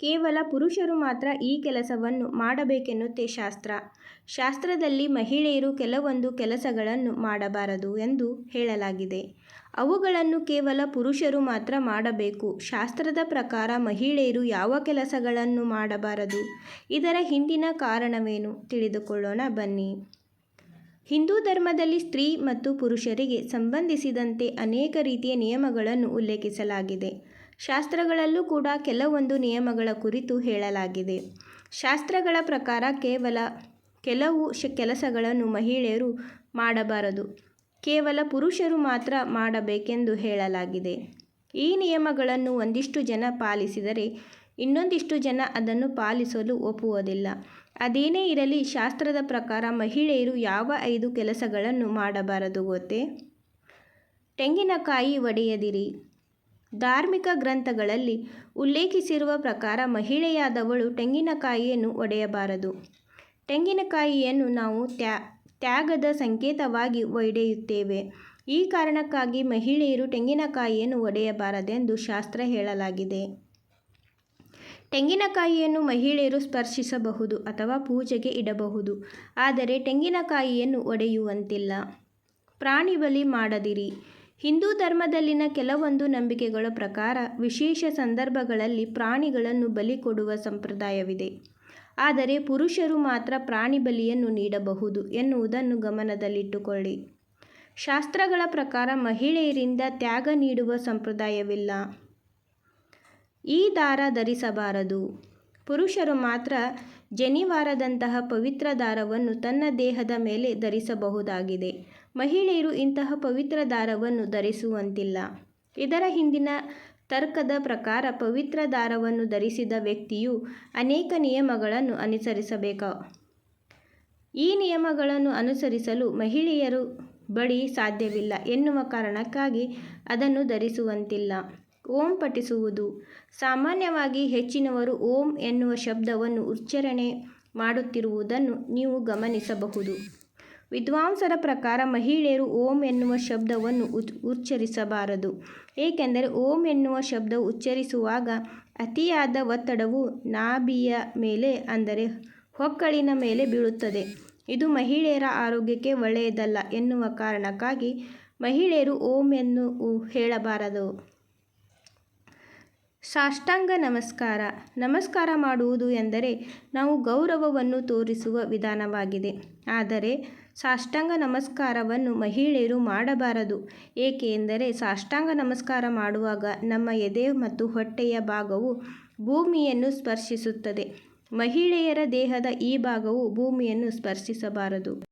ಕೇವಲ ಪುರುಷರು ಮಾತ್ರ ಈ ಕೆಲಸವನ್ನು ಮಾಡಬೇಕೆನ್ನುತ್ತೆ ಶಾಸ್ತ್ರ. ಶಾಸ್ತ್ರದಲ್ಲಿ ಮಹಿಳೆಯರು ಕೆಲವೊಂದು ಕೆಲಸಗಳನ್ನು ಮಾಡಬಾರದು ಎಂದು ಹೇಳಲಾಗಿದೆ. ಅವುಗಳನ್ನು ಕೇವಲ ಪುರುಷರು ಮಾತ್ರ ಮಾಡಬೇಕು. ಶಾಸ್ತ್ರದ ಪ್ರಕಾರ ಮಹಿಳೆಯರು ಯಾವ ಕೆಲಸಗಳನ್ನು ಮಾಡಬಾರದು? ಇದರ ಹಿಂದಿನ ಕಾರಣವೇನು? ತಿಳಿದುಕೊಳ್ಳೋಣ, ಬನ್ನಿ. ಹಿಂದೂ ಧರ್ಮದಲ್ಲಿ ಸ್ತ್ರೀ ಮತ್ತು ಪುರುಷರಿಗೆ ಸಂಬಂಧಿಸಿದಂತೆ ಅನೇಕ ರೀತಿಯ ನಿಯಮಗಳನ್ನು ಉಲ್ಲೇಖಿಸಲಾಗಿದೆ. ಶಾಸ್ತ್ರಗಳಲ್ಲೂ ಕೂಡ ಕೆಲವೊಂದು ನಿಯಮಗಳ ಕುರಿತು ಹೇಳಲಾಗಿದೆ. ಶಾಸ್ತ್ರಗಳ ಪ್ರಕಾರ ಕೇವಲ ಕೆಲವು ಕೆಲಸಗಳನ್ನು ಮಹಿಳೆಯರು ಮಾಡಬಾರದು. ಕೇವಲ ಪುರುಷರು ಮಾತ್ರ ಮಾಡಬೇಕೆಂದು ಹೇಳಲಾಗಿದೆ. ಈ ನಿಯಮಗಳನ್ನು ಒಂದಿಷ್ಟು ಜನ ಪಾಲಿಸಿದರೆ ಇನ್ನೊಂದಿಷ್ಟು ಜನ ಅದನ್ನು ಪಾಲಿಸಲು ಒಪ್ಪುವುದಿಲ್ಲ. ಅದೇನೇ ಇರಲಿ, ಶಾಸ್ತ್ರದ ಪ್ರಕಾರ ಮಹಿಳೆಯರು ಯಾವ ಐದು ಕೆಲಸಗಳನ್ನು ಮಾಡಬಾರದು ಗೊತ್ತೇ? ತೆಂಗಿನಕಾಯಿ ಒಡೆಯದಿರಿ. ಧಾರ್ಮಿಕ ಗ್ರಂಥಗಳಲ್ಲಿ ಉಲ್ಲೇಖಿಸಿರುವ ಪ್ರಕಾರ ಮಹಿಳೆಯಾದವಳು ತೆಂಗಿನಕಾಯಿಯನ್ನು ಒಡೆಯಬಾರದು. ತೆಂಗಿನಕಾಯಿಯನ್ನು ನಾವು ತ್ಯಾಗದ ಸಂಕೇತವಾಗಿ ಒಡೆಯುತ್ತೇವೆ. ಈ ಕಾರಣಕ್ಕಾಗಿ ಮಹಿಳೆಯರು ತೆಂಗಿನಕಾಯಿಯನ್ನು ಒಡೆಯಬಾರದೆಂದು ಶಾಸ್ತ್ರ ಹೇಳಲಾಗಿದೆ. ತೆಂಗಿನಕಾಯಿಯನ್ನು ಮಹಿಳೆಯರು ಸ್ಪರ್ಶಿಸಬಹುದು ಅಥವಾ ಪೂಜೆಗೆ ಇಡಬಹುದು. ಆದರೆ ತೆಂಗಿನಕಾಯಿಯನ್ನು ಒಡೆಯುವಂತಿಲ್ಲ. ಪ್ರಾಣಿ ಬಲಿ ಮಾಡದಿರಿ. ಹಿಂದೂ ಧರ್ಮದಲ್ಲಿನ ಕೆಲವೊಂದು ನಂಬಿಕೆಗಳ ಪ್ರಕಾರ ವಿಶೇಷ ಸಂದರ್ಭಗಳಲ್ಲಿ ಪ್ರಾಣಿಗಳನ್ನು ಬಲಿ ಕೊಡುವ ಸಂಪ್ರದಾಯವಿದೆ. ಆದರೆ ಪುರುಷರು ಮಾತ್ರ ಪ್ರಾಣಿ ಬಲಿಯನ್ನು ನೀಡಬಹುದು ಎನ್ನುವುದನ್ನು ಗಮನದಲ್ಲಿಟ್ಟುಕೊಳ್ಳಿ. ಶಾಸ್ತ್ರಗಳ ಪ್ರಕಾರ ಮಹಿಳೆಯರಿಂದ ತ್ಯಾಗ ನೀಡುವ ಸಂಪ್ರದಾಯವಿಲ್ಲ. ಈ ದಾರ ಧರಿಸಬಾರದು. ಪುರುಷರು ಮಾತ್ರ ಜನಿವಾರದಂತಹ ಪವಿತ್ರ ದಾರವನ್ನು ತನ್ನ ದೇಹದ ಮೇಲೆ ಧರಿಸಬಹುದಾಗಿದೆ. ಮಹಿಳೆಯರು ಇಂತಹ ಪವಿತ್ರ ದಾರವನ್ನು ಧರಿಸುವಂತಿಲ್ಲ. ಇದರ ಹಿಂದಿನ ತರ್ಕದ ಪ್ರಕಾರ ಪವಿತ್ರ ದಾರವನ್ನು ಧರಿಸಿದ ವ್ಯಕ್ತಿಯು ಅನೇಕ ನಿಯಮಗಳನ್ನು ಅನುಸರಿಸಬೇಕು. ಈ ನಿಯಮಗಳನ್ನು ಅನುಸರಿಸಲು ಮಹಿಳೆಯರು ಬಳಿ ಸಾಧ್ಯವಿಲ್ಲ ಎನ್ನುವ ಕಾರಣಕ್ಕಾಗಿ ಅದನ್ನು ಧರಿಸುವಂತಿಲ್ಲ. ಓಂ ಪಠಿಸುವುದು. ಸಾಮಾನ್ಯವಾಗಿ ಹೆಚ್ಚಿನವರು ಓಂ ಎನ್ನುವ ಶಬ್ದವನ್ನು ಉಚ್ಚಾರಣೆ ಮಾಡುತ್ತಿರುವುದನ್ನು ನೀವು ಗಮನಿಸಬಹುದು. ವಿದ್ವಾಂಸರ ಪ್ರಕಾರ ಮಹಿಳೆಯರು ಓಂ ಎನ್ನುವ ಶಬ್ದವನ್ನು ಉಚ್ಚರಿಸಬಾರದು. ಏಕೆಂದರೆ ಓಂ ಎನ್ನುವ ಶಬ್ದ ಉಚ್ಚರಿಸುವಾಗ ಅತಿಯಾದ ಒತ್ತಡವು ನಾಭಿಯ ಮೇಲೆ, ಅಂದರೆ ಹೊಕ್ಕಳಿನ ಮೇಲೆ ಬೀಳುತ್ತದೆ. ಇದು ಮಹಿಳೆಯರ ಆರೋಗ್ಯಕ್ಕೆ ಒಳ್ಳೆಯದಲ್ಲ ಎನ್ನುವ ಕಾರಣಕ್ಕಾಗಿ ಮಹಿಳೆಯರು ಓಂ ಎನ್ನು, ಹೇಳಬಾರದು. ಸಾಷ್ಟಾಂಗ ನಮಸ್ಕಾರ. ನಮಸ್ಕಾರ ಮಾಡುವುದು ಎಂದರೆ ನಾವು ಗೌರವವನ್ನು ತೋರಿಸುವ ವಿಧಾನವಾಗಿದೆ. ಆದರೆ ಸಾಷ್ಟಾಂಗ ನಮಸ್ಕಾರವನ್ನು ಮಹಿಳೆಯರು ಮಾಡಬಾರದು. ಏಕೆ ಎಂದರೆ ಸಾಷ್ಟಾಂಗ ನಮಸ್ಕಾರ ಮಾಡುವಾಗ ನಮ್ಮ ಎದೆ ಮತ್ತು ಹೊಟ್ಟೆಯ ಭಾಗವು ಭೂಮಿಯನ್ನು ಸ್ಪರ್ಶಿಸುತ್ತದೆ. ಮಹಿಳೆಯರ ದೇಹದ ಈ ಭಾಗವು ಭೂಮಿಯನ್ನು ಸ್ಪರ್ಶಿಸಬಾರದು.